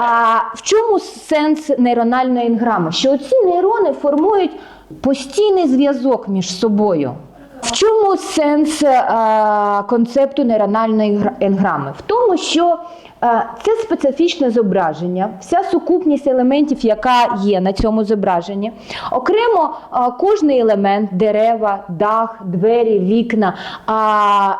А в чому сенс нейрональної енграми? Що ці нейрони формують постійний зв'язок між собою. В чому сенс е, концепту нейрональної гра- енграми? В тому, що е, це специфічне зображення, вся сукупність елементів, яка є на цьому зображенні. Окремо е, кожний елемент дерева, дах, двері, вікна. А,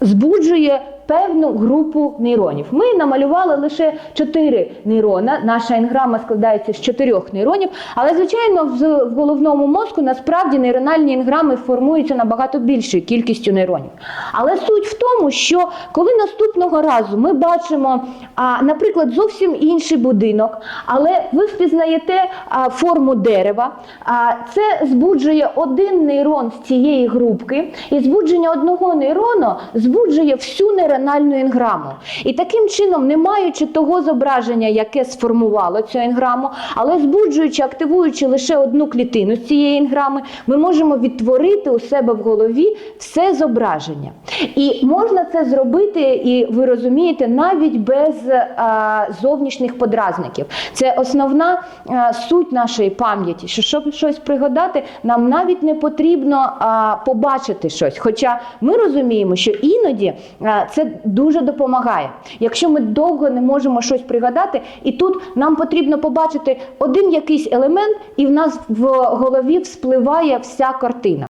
збуджує певну групу нейронів. Ми намалювали лише чотири нейрона. Наша енграма складається з чотирьох нейронів, але звичайно, в, головному мозку насправді нейрональні енграми формуються набагато більшою кількістю нейронів. Але суть в тому, що коли наступного разу ми бачимо, наприклад, зовсім інший будинок, але ви впізнаєте форму дерева, це збуджує один нейрон з цієї групки, і збудження одного нейрону збуджує всю нейрональну енграму. І таким чином, не маючи того зображення, яке сформувало цю енграму, але збуджуючи, активуючи лише одну клітину з цієї енграми, ми можемо відтворити у себе в голові все зображення. І можна це зробити, і ви розумієте, навіть без а, зовнішніх подразників. Це основна а, суть нашої пам'яті. Що щоб щось пригадати, нам навіть не потрібно а, побачити щось. Хоча ми розуміємо, що іноді це дуже допомагає. Якщо ми довго не можемо щось пригадати, і тут нам потрібно побачити один якийсь елемент, і в нас в голові вспливає вся картина.